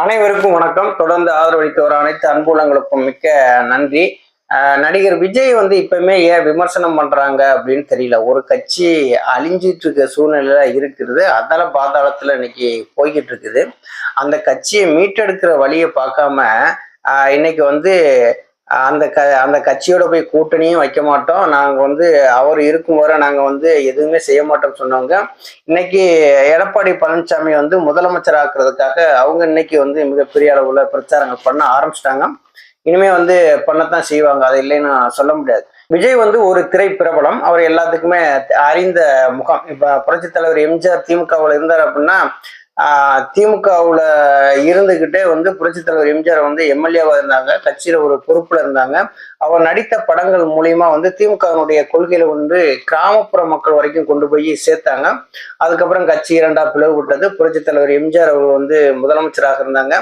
அனைவருக்கும் வணக்கம். தொடர்ந்து ஆதரவளித்து வர அனைத்து அன்புலங்களுக்கும் மிக்க நன்றி. நடிகர் விஜய் வந்து இப்பவுமே ஏன் விமர்சனம் பண்றாங்க அப்படின்னு தெரியல. ஒரு கட்சி அழிஞ்சிட்டு இருக்க சூழ்நிலையில இருக்குது. அதால பாதாளத்துல இன்னைக்கு போய்கிட்டு இருக்குது. அந்த கட்சியை மீட்டெடுக்கிற வழியை பார்க்காம இன்னைக்கு வந்து அந்த க அந்த கட்சியோட போய் கூட்டணியும் வைக்க மாட்டோம். நாங்கள் வந்து அவர் இருக்கும் வரை நாங்கள் வந்து எதுவுமே செய்ய மாட்டோம்னு சொன்னவங்க. இன்னைக்கு எடப்பாடி பழனிசாமி வந்து முதலமைச்சர் ஆக்குறதுக்காக அவங்க இன்னைக்கு வந்து மிகப்பெரிய அளவுல பிரச்சாரங்கள் பண்ண ஆரம்பிச்சிட்டாங்க. இனிமே வந்து பண்ணத்தான் செய்வாங்க. அது இல்லைன்னு சொல்ல முடியாது. விஜய் வந்து ஒரு திரை பிரபலம். அவர் எல்லாத்துக்குமே அறிந்த முகம். இப்போ புரட்சித் தலைவர் எம்ஜிஆர் திமுகவில் இருந்தார் அப்படின்னா திமுகவுல இருந்துகிட்டே வந்து புரட்சித் தலைவர் எம்ஜிஆர் வந்து எம்எல்ஏவா இருந்தாங்க கட்சியில ஒரு பொறுப்புல இருந்தாங்க. அவர் நடித்த படங்கள் மூலியமா வந்து திமுகவினுடைய கொள்கையில வந்து கிராமப்புற மக்கள் வரைக்கும் கொண்டு போய் சேர்த்தாங்க. அதுக்கப்புறம் கட்சி இரண்டா பிளவுபட்டது. புரட்சித் தலைவர் எம்ஜிஆர் அவர் வந்து முதலமைச்சராக இருந்தாங்க.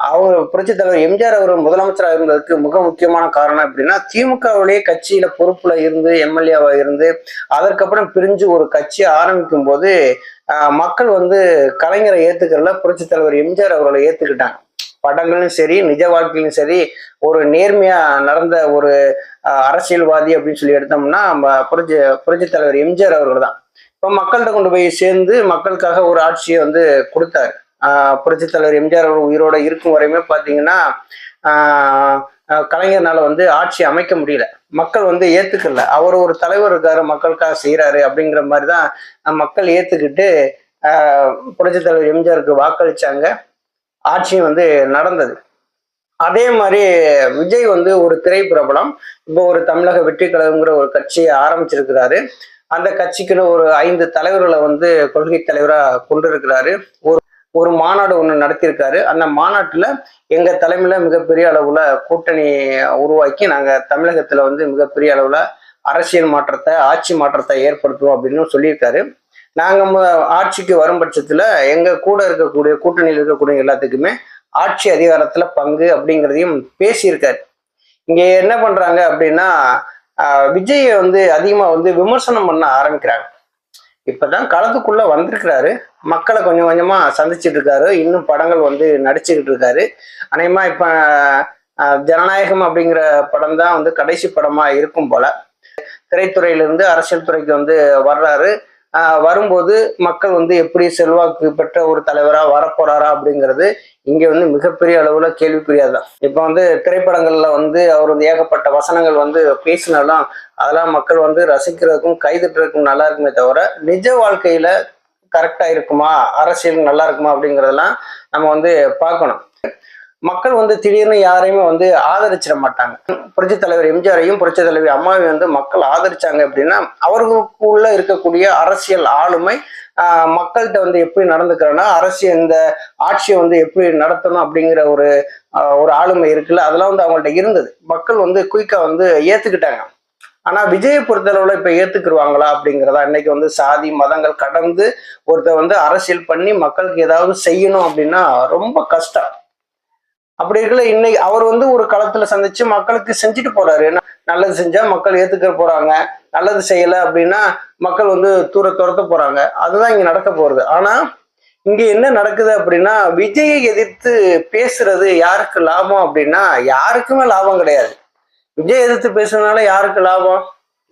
அவர் புரட்சி தலைவர் எம்ஜிஆர் அவர் முதலமைச்சராக இருந்ததுக்கு மிக முக்கியமான காரணம் எப்படின்னா திமுகவிலேயே கட்சியில பொறுப்புல இருந்து எம்எல்ஏவா இருந்து அதற்கப்புறம் பிரிஞ்சு ஒரு கட்சி ஆரம்பிக்கும் போது மக்கள் வந்து கலைஞரை ஏத்துக்கிறதுல புரட்சித் தலைவர் எம்ஜிஆர் அவர்களை ஏத்துக்கிட்டாங்க. படங்களும் சரி நிஜ வாழ்க்கையிலும் சரி ஒரு நேர்மையா நடந்த ஒரு அரசியல்வாதி அப்படின்னு சொல்லி எடுத்தோம்னா நம்ம புரட்சி புரட்சித் தலைவர் எம்ஜிஆர் அவர்கள் தான் இப்போ மக்கள்கிட்ட கொண்டு போய் சேர்ந்து மக்களுக்காக ஒரு ஆட்சியை வந்து கொடுத்தாரு. ஆஹ் தலைவர் எம்ஜிஆர் அவர்கள் உயிரோட இருக்கும் வரையுமே பார்த்தீங்கன்னா ஆஹ் கலைஞர்னால வந்து ஆட்சி அமைக்க முடியல. மக்கள் வந்து ஏத்துக்கல. அவர் ஒரு தலைவர் இருக்காரு மக்களுக்காக செய்யறாரு அப்படிங்கிற மாதிரி தான் மக்கள் ஏத்துக்கிட்டு ஆஹ் தலைவர் எம்ஜிஆருக்கு வாக்களிச்சாங்க. ஆட்சியும் வந்து நடந்தது. அதே மாதிரி விஜய் வந்து ஒரு திரைப்பிரபலம். இப்போ ஒரு தமிழக வெற்றி கழகங்கிற ஒரு கட்சியை ஆரம்பிச்சிருக்கிறாரு. அந்த கட்சிக்குன்னு ஒரு ஐந்து தலைவர்களை வந்து கொள்கை தலைவரா கொண்டு இருக்கிறாரு ஒரு ஒரு மாநாடு ஒன்று நடத்தியிருக்காரு. அந்த மாநாட்டில் எங்கள் தலைமையில் மிகப்பெரிய அளவில் கூட்டணி உருவாக்கி நாங்கள் தமிழகத்தில் வந்து மிகப்பெரிய அளவில் அரசியல் மாற்றத்தை ஆட்சி மாற்றத்தை ஏற்படுத்துவோம் அப்படின்னு சொல்லியிருக்காரு. நாங்கள் ஆட்சிக்கு வரும் பட்சத்தில் எங்கள் கூட இருக்கக்கூடிய கூட்டணியில் இருக்கக்கூடிய எல்லாத்துக்குமே ஆட்சி அதிகாரத்தில் பங்கு அப்படிங்கிறதையும் பேசியிருக்காரு. இங்கே என்ன பண்ணுறாங்க அப்படின்னா விஜயை வந்து அதிகமாக வந்து விமர்சனம் பண்ண ஆரம்பிக்கிறாங்க. இப்போதான் களத்துக்குள்ளே வந்திருக்கிறாரு. மக்களை கொஞ்சம் கொஞ்சமாக சந்திச்சுட்டு இருக்காரு. இன்னும் படங்கள் வந்து நடிச்சுக்கிட்டு இருக்காரு. அநேகமா இப்போ ஜனநாயகம் அப்படிங்கிற படம் தான் வந்து கடைசி படமாக இருக்கும் போல. திரைத்துறையிலிருந்து அரசியல் துறைக்கு வந்து வர்றாரு. வரும்போது மக்கள் வந்து எப்படி செல்வாக்கு பெற்ற ஒரு தலைவரா வரப்போறாரா அப்படிங்கிறது இங்கே வந்து மிகப்பெரிய அளவுல கேள்விக்குரியாதான் இப்போ வந்து திரைப்படங்கள்ல வந்து அவர் வந்து ஏகப்பட்ட வசனங்கள் வந்து பேசினாலும் அதெல்லாம் மக்கள் வந்து ரசிக்கிறதுக்கும் கைதுட்டுறதுக்கும் நல்லா இருக்குமே தவிர நிஜ வாழ்க்கையில கரெக்டா இருக்குமா? அரசியல் நல்லா இருக்குமா அப்படிங்கிறதெல்லாம் நம்ம வந்து பார்க்கணும். மக்கள் வந்து திடீர்னு யாரையுமே வந்து ஆதரிச்சிட மாட்டாங்க. புரட்சி தலைவர் எம்ஜிஆரையும் புரட்சி தலைவி அம்மாவையும் வந்து மக்கள் ஆதரிச்சாங்க அப்படின்னா அவர்களுக்குள்ள இருக்கக்கூடிய அரசியல் ஆளுமை மக்கள்கிட்ட வந்து எப்படி நடந்துக்கிறேன்னா அரசியல் இந்த ஆட்சியை வந்து எப்படி நடத்தணும் அப்படிங்கிற ஒரு ஒரு ஆளுமை இருக்குல்ல அதெல்லாம் வந்து அவங்கள்ட்ட இருந்தது. மக்கள் வந்து குயிக்கா வந்து ஏத்துக்கிட்டாங்க. ஆனா விஜயை பொறுத்தளவுல இப்ப ஏத்துக்குருவாங்களா அப்படிங்கிறதா இன்னைக்கு வந்து சாதி மதங்கள் கடந்து ஒருத்தர் வந்து அரசியல் பண்ணி மக்களுக்கு ஏதாவது செய்யணும் அப்படின்னா ரொம்ப கஷ்டம். அப்படி இருக்கல இன்னைக்கு அவர் வந்து ஒரு களத்துல சந்திச்சு மக்களுக்கு செஞ்சுட்டு போறாரு. என்ன நல்லது செஞ்சா மக்கள் ஏத்துக்க போறாங்க நல்லது செய்யல அப்படின்னா மக்கள் வந்து தூர துரத்த போறாங்க. அதுதான் இங்க நடக்க போறது ஆனா இங்க என்ன நடக்குது அப்படின்னா விஜயை எதிர்த்து பேசுறது யாருக்கு லாபம் அப்படின்னா யாருக்குமே லாபம் கிடையாது. விஜய் எதிர்த்து பேசுறதுனால யாருக்கு லாபம்?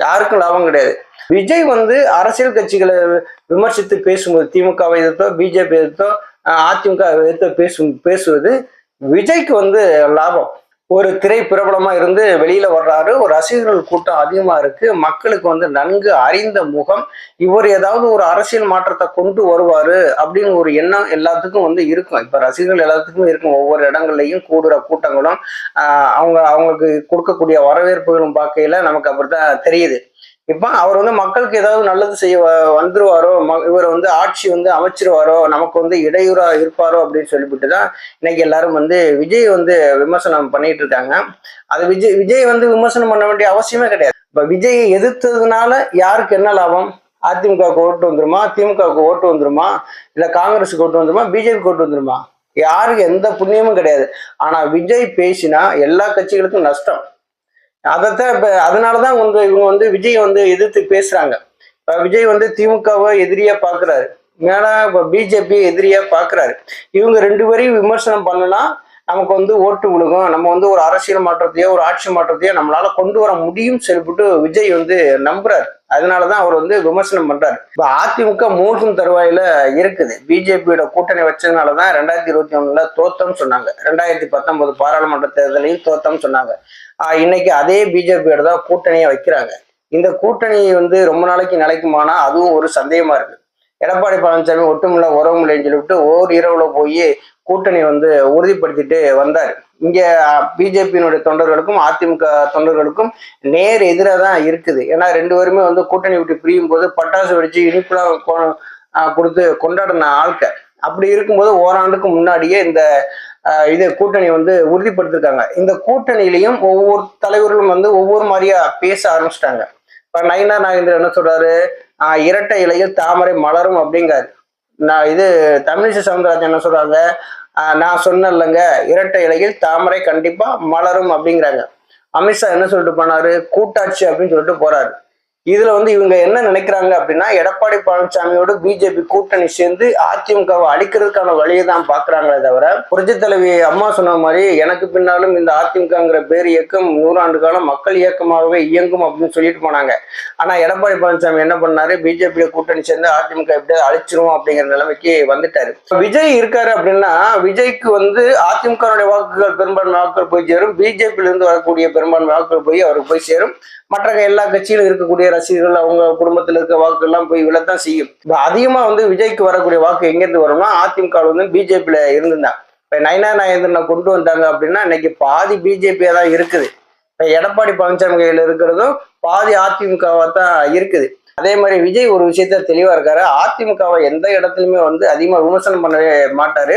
யாருக்கும் லாபம் கிடையாது. விஜய் வந்து அரசியல் கட்சிகளை விமர்சித்து பேசும்போது திமுகவை எதிர்த்தோ பிஜேபி எதிர்த்தோ அதிமுக எதிர்த்தோ பேசும் பேசுவது விஜய்க்கு வந்து லாபம். ஒரு திரை பிரபலமா இருந்து வெளியில வர்றாரு. ஒரு ரசிகர்கள் கூட்டம் அதிகமா இருக்கு. மக்களுக்கு வந்து நன்கு அறிந்த முகம். இவர் ஏதாவது ஒரு அரசியல் மாற்றத்தை கொண்டு வருவாரு அப்படின்னு ஒரு எண்ணம் எல்லாத்துக்கும் வந்து இருக்கும். இப்ப ரசிகர்கள் எல்லாத்துக்கும் இருக்கும். ஒவ்வொரு இடங்கள்லையும் கூடுற கூட்டங்களும் அவங்க அவங்களுக்கு கொடுக்கக்கூடிய வரவேற்புகளும் பார்க்கையில நமக்கு அப்படித்தான் தெரியுது. இப்போ அவர் வந்து மக்களுக்கு ஏதாவது நல்லது செய்ய வந்துருவாரோ ம- இவர் வந்து ஆட்சி வந்து அமைச்சிருவாரோ நமக்கு வந்து இடையூறா இருப்பாரோ அப்படின்னு சொல்லிவிட்டு தான் இன்னைக்கு எல்லாரும் வந்து விஜய் வந்து விமர்சனம் பண்ணிட்டு இருக்காங்க. அது விஜய் விஜய் வந்து விமர்சனம் பண்ண வேண்டிய அவசியமே கிடையாது. இப்ப விஜயை எதிர்த்ததுனால யாருக்கு என்ன லாபம்? அதிமுகவுக்கு ஓட்டு வந்துருமா? திமுகவுக்கு ஓட்டு வந்துருமா? இல்ல காங்கிரஸுக்கு ஓட்டு வந்துருமா? பிஜேபிக்கு ஓட்டு வந்துருமா? யாருக்கு எந்த புண்ணியமும் கிடையாது. ஆனா விஜய் பேசினா எல்லா கட்சிகளுக்கும் நஷ்டம். அதைத்தான் அதனால அதனாலதான் வந்து இவங்க வந்து விஜய் வந்து எதிர்த்து பேசுறாங்க. விஜய் வந்து திமுகவை எதிரியா பாக்குறாரு. மேலே இப்போ பிஜேபி எதிரியா பாக்குறாரு. இவங்க ரெண்டு பேரையும் விமர்சனம் பண்ணலாம் நமக்கு வந்து ஓட்டு விழுகும். நம்ம வந்து ஒரு அரசியல் மாற்றத்தையோ ஒரு ஆட்சி மாற்றத்தையோ நம்மளால கொண்டு வர முடியும் சொல்லிவிட்டு விஜய் வந்து நம்புறாரு. அதனாலதான் அவர் வந்து விமர்சனம் பண்றாரு. இப்ப அதிமுக மூழ்கும் தருவாயில இருக்குது. பிஜேபியோட கூட்டணி வச்சதுனாலதான் ரெண்டாயிரத்தி இருபத்தி ஒண்ணுல தோத்தம் சொன்னாங்க. ரெண்டாயிரத்தி பத்தொன்பது பாராளுமன்ற தேர்தலையும் தோத்தம் சொன்னாங்க. இன்னைக்கு அதே பிஜேபியோட தான் கூட்டணியை வைக்கிறாங்க. இந்த கூட்டணி வந்து ரொம்ப நாளைக்கு நிலைக்குமானா அதுவும் ஒரு சந்தேகமா இருக்கு. எடப்பாடி பழனிசாமி ஒட்டுமில்ல உறவுமில்லைன்னு சொல்லிவிட்டு ஓர் இரவுல போய் கூட்டணி வந்து உறுதிப்படுத்திட்டு வந்தார். இங்க பிஜேபியினுடைய தொண்டர்களுக்கும் அதிமுக தொண்டர்களுக்கும் நேர் எதிராக தான் இருக்குது. ஏன்னா ரெண்டு பேருமே வந்து கூட்டணி விட்டு பிரியும் போது பட்டாசு வெடிச்சு இனிப்புலாம் கொடுத்து கொண்டாடின ஆட்க அப்படி இருக்கும்போது ஓராண்டுக்கு முன்னாடியே இந்த இது கூட்டணி வந்து உறுதிப்படுத்திருக்காங்க. இந்த கூட்டணியிலையும் ஒவ்வொரு தலைவர்களும் வந்து ஒவ்வொரு மாதிரியா பேச ஆரம்பிச்சிட்டாங்க. இப்போ நயினா நாகேந்திரன் என்ன சொல்றாரு? ஆஹ் இரட்டை இலையில் தாமரை மலரும் அப்படிங்கிறார். நான் இது தமிழிசை சவுந்தரராஜன் என்ன சொல்றாங்க? நான் சொன்னேன்லங்க இரட்டை இலையில் தாமரை கண்டிப்பா மலரும் அப்படிங்கிறாங்க. அமித்ஷா என்ன சொல்லிட்டு போனாரு? கூட்டாட்சி அப்படின்னு சொல்லிட்டு போறாரு. இதுல வந்து இவங்க என்ன நினைக்கிறாங்க அப்படின்னா எடப்பாடி பழனிசாமியோட பிஜேபி கூட்டணி சேர்ந்து அதிமுகவை அழிக்கிறதுக்கான வழியை தான் பாக்குறாங்களே தவிர புரட்சி தலைவி அம்மா சொன்ன மாதிரி எனக்கு பின்னாலும் இந்த அதிமுகங்கிற பேர் இயக்கம் நூறாண்டு காலம் மக்கள் இயக்கமாகவே இயங்கும் அப்படின்னு சொல்லிட்டு போனாங்க. ஆனா எடப்பாடி பழனிசாமி என்ன பண்ணாரு? பிஜேபி கூட்டணி சேர்ந்து அதிமுக எப்படியாவது அழிச்சிரும் அப்படிங்கிற நிலைமைக்கு வந்துட்டாரு. விஜய் இருக்காரு அப்படின்னா விஜய்க்கு வந்து அதிமுகவுடைய வாக்குகள் பெரும்பான்மை வாக்குகள் போய் சேரும் பிஜேபியில இருந்து வரக்கூடிய பெரும்பான்மை வாக்குகள் போய் அவருக்கு போய் சேரும். மற்ற எல்லா கட்சியிலும் இருக்கக்கூடிய ரசிகர்கள் அவங்க குடும்பத்தில் இருக்க வாக்கு எல்லாம் போய் விழத்தான் செய்யும். இப்போ அதிகமாக வந்து விஜய்க்கு வரக்கூடிய வாக்கு எங்கேருந்து வரும்னா அதிமுக வந்து பிஜேபியில் இருந்திருந்தாங்க இப்போ நயனா நாயந்திரனை கொண்டு வந்தாங்க அப்படின்னா இன்னைக்கு பாதி பிஜேபியாக தான் இருக்குது. இப்போ எடப்பாடி பழனிசாமி கையில் இருக்கிறதும் பாதி அதிமுகவாக தான் இருக்குது. அதே மாதிரி விஜய் ஒரு விஷயத்த தெளிவா இருக்காரு. அதிமுகவை எந்த இடத்துலயுமே வந்து அதிகமா விமர்சனம் பண்ணவே மாட்டாரு.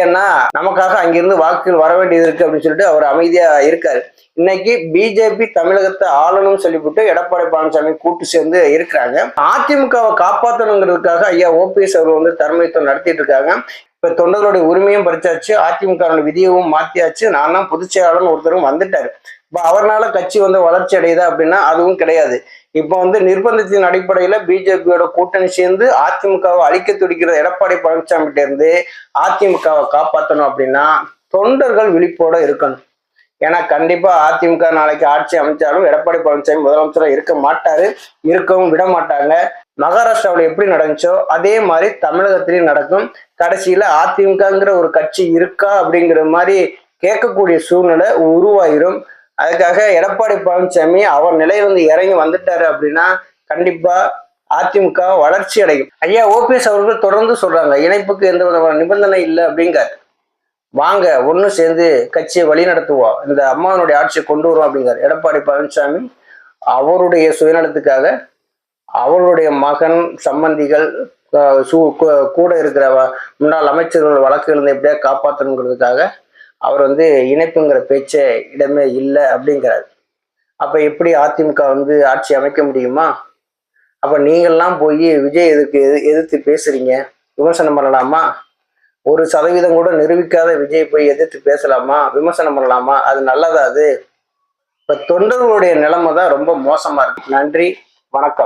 ஏன்னா நமக்காக அங்கிருந்து வாக்குகள் வர வேண்டியது இருக்கு அப்படின்னு சொல்லிட்டு அவர் அமைதியா இருக்காரு. இன்னைக்கு பிஜேபி தமிழகத்தை ஆளணும்னு சொல்லிவிட்டு எடப்பாடி பழனிசாமி கூட்டு சேர்ந்து இருக்கிறாங்க. அதிமுகவை காப்பாற்றணுங்கிறதுக்காக ஐயா ஓபிஎஸ் அவர் வந்து தலைமைத்துவம் நடத்திட்டு இருக்காங்க. இப்ப தொண்டர்களுடைய உரிமையும் பறிச்சாச்சு. அதிமுக விதியவும் மாத்தியாச்சு. நான் தான் பொதுச் செயலாளர் ஒருத்தரும் வந்துட்டாரு. இப்ப அவர்னால கட்சி வந்து வளர்ச்சி அடையுதா அப்படின்னா அதுவும் கிடையாது. இப்போ வந்து நிர்பந்தத்தின் அடிப்படையில பிஜேபியோட கூட்டணி சேர்ந்து அதிமுகவை அழிக்க துடிக்கிற எடப்பாடி பழனிசாமி கிட்ட இருந்து அதிமுகவை காப்பாற்றணும் அப்படின்னா தொண்டர்கள் விழிப்போட இருக்கணும். ஏன்னா கண்டிப்பா அதிமுக நாளைக்கு ஆட்சி அமைச்சாலும் எடப்பாடி பழனிசாமி முதலமைச்சரா இருக்க மாட்டாரு இருக்கவும் விட மாட்டாங்க. மகாராஷ்டிராவில் எப்படி நடந்துச்சோ அதே மாதிரி தமிழகத்திலையும் நடக்கும். கடைசியில அதிமுகங்கிற ஒரு கட்சி இருக்கா அப்படிங்கிற மாதிரி கேட்கக்கூடிய சூழ்நிலை உருவாயிரும். அதுக்காக எடப்பாடி பழனிசாமி அவர் நிலையிலிருந்து இறங்கி வந்துட்டாரு அப்படின்னா கண்டிப்பா அதிமுக வளர்ச்சி அடையும். ஐயா ஓபிஎஸ் அவர்கள் தொடர்ந்து சொல்றாங்க இணைப்புக்கு எந்த விதமான நிபந்தனை இல்லை அப்படிங்காரு வாங்க ஒன்று சேர்ந்து கட்சியை வழி நடத்துவோம் இந்த அம்மாவனுடைய ஆட்சியை கொண்டு வருவோம் அப்படிங்காரு எடப்பாடி பழனிசாமி அவருடைய சுயநலத்துக்காக அவருடைய மகன் சம்பந்திகள் கூட இருக்கிற முன்னாள் அமைச்சர்கள் வழக்குகள் எப்படியா காப்பாற்றணுங்கிறதுக்காக அவர் வந்து இணைப்புங்கிற பேச்சே இடமே இல்லை அப்படிங்கிறாரு. அப்ப எப்படி அதிமுக வந்து ஆட்சி அமைக்க முடியுமா? அப்ப நீங்கள்லாம் போய் விஜய் எதுக்கு எது எதிர்த்து பேசுறீங்க? விமர்சனம் பண்ணலாமா? ஒரு சதவீதம் கூட நிரூபிக்காத விஜய் போய் எதிர்த்து பேசலாமா? விமர்சனம் பண்ணலாமா? அது நல்லதா அது? இப்ப தொண்டர்களுடைய நிலைமை தான் ரொம்ப மோசமா இருக்கு. நன்றி வணக்கம்.